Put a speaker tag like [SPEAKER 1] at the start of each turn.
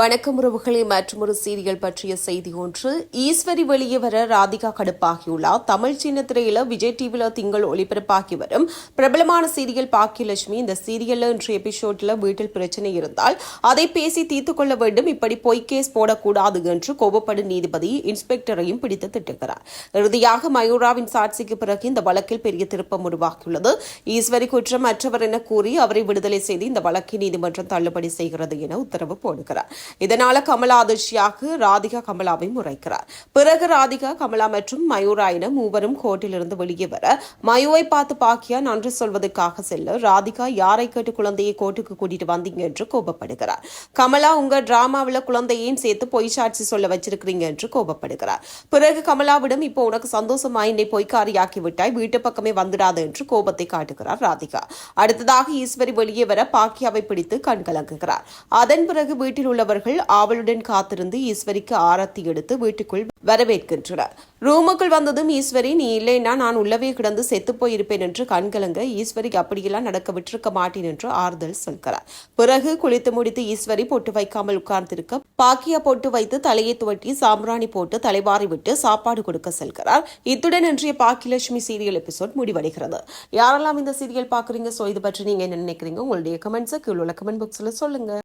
[SPEAKER 1] வணக்கம் உறவுகளே மற்றொரு சீரியல் பற்றிய செய்தி ஒன்று. ஈஸ்வரி வெளியே வர ராதிகா கடுப்பாகியுள்ளார். தமிழ் சின்ன திரையில விஜய் டிவில திங்கள் ஒளிபரப்பாகி வரும். பிரபலமான சீரியல் பாக்கியலட்சுமி இந்த சீரியல்ல இன்று எபிசோட்ல வீட்டில் பிரச்சனை இருந்தால் அதை பேசி தீர்த்து கொள்ள வேண்டும். இப்படி பொய் கேஸ் போடக்கூடாது என்று கோபப்படும் நீதிபதி இன்ஸ்பெக்டரையும் பிடித்து திட்டுகிறார். இறுதியாக மயூராவின் சாட்சிக்கு பிறகு இந்த வழக்கில் பெரிய திருப்பம் உருவாகியுள்ளது. ஈஸ்வரி குற்றம் அற்றவர் என கூறி அவரை விடுதலை செய்து இந்த வழக்கை நீதிமன்றம் தள்ளுபடி செய்கிறது என உத்தரவு போடுகிறார். இதனால கமலா அதிர்ச்சியாக ராதிகா கமலாவை முறைக்கிறார். பிறகு ராதிகா கமலா மற்றும் மயூரா என மூவரும் கோர்ட்டிலிருந்து வெளியே வர மயுவை பார்த்து பாக்கியா நன்றி சொல்வதற்காக செல்ல ராதிகா யாரை கேட்டு குழந்தையை கோர்ட்டுக்கு கூட்டிட்டு வந்தீங்க? என்று கோபப்படுகிறார். கமலா உங்க டிராமாவில் குழந்தையையும் சேர்த்து பொய் சாட்சி சொல்ல வச்சிருக்கிறீங்க என்று கோபப்படுகிறார். பிறகு கமலாவிடம் இப்போ உனக்கு சந்தோஷமா என்னை பொய்க்காரியாக்கி விட்டாய் வீட்டு பக்கமே வந்துடாது என்று கோபத்தை காட்டுகிறார் ராதிகா. அடுத்ததாக ஈஸ்வரி வெளியே வர பாக்கியாவை பிடித்து கண்கலங்குகிறார். அதன் பிறகு வீட்டில் உள்ளவர் அவர்கள் ஆவலுடன் காத்திருந்து ஈஸ்வரிக்கு ஆரத்தி எடுத்து வீட்டுக்குள் வரவேற்கின்றனர். ரூமுக்குள் வந்ததும் ஈஸ்வரி நீ இல்லைன்னா நான் உள்ளவே கிடந்து செத்து போயிருப்பேன் என்று கண்கலங்க ஈஸ்வரிக்கு அப்படியெல்லாம் நடக்க விட்டிருக்க மாட்டேன் என்று ஆறுதல் சொல்கிறார். பிறகு குளித்து முடித்து ஈஸ்வரி பொட்டு வைக்காமல் உட்கார்ந்திருக்க பாக்கியா போட்டு வைத்து தலையை துவட்டி சாம்பிராணி போட்டு தலைவாரி விட்டு சாப்பாடு கொடுக்க செல்கிறார். இத்துடன் இன்றைய பாக்கியலட்சுமி சீரியல் எபிசோட் முடிவடைகிறது. யாரெல்லாம் இந்த சீரியல் பாக்குறீங்க சோ இது பற்றி நீங்க என்ன நினைக்கிறீங்க? உங்களுடைய கமெண்ட்ஸை கீழே உள்ள கமெண்ட் பாக்ஸ்ல சொல்லுங்க.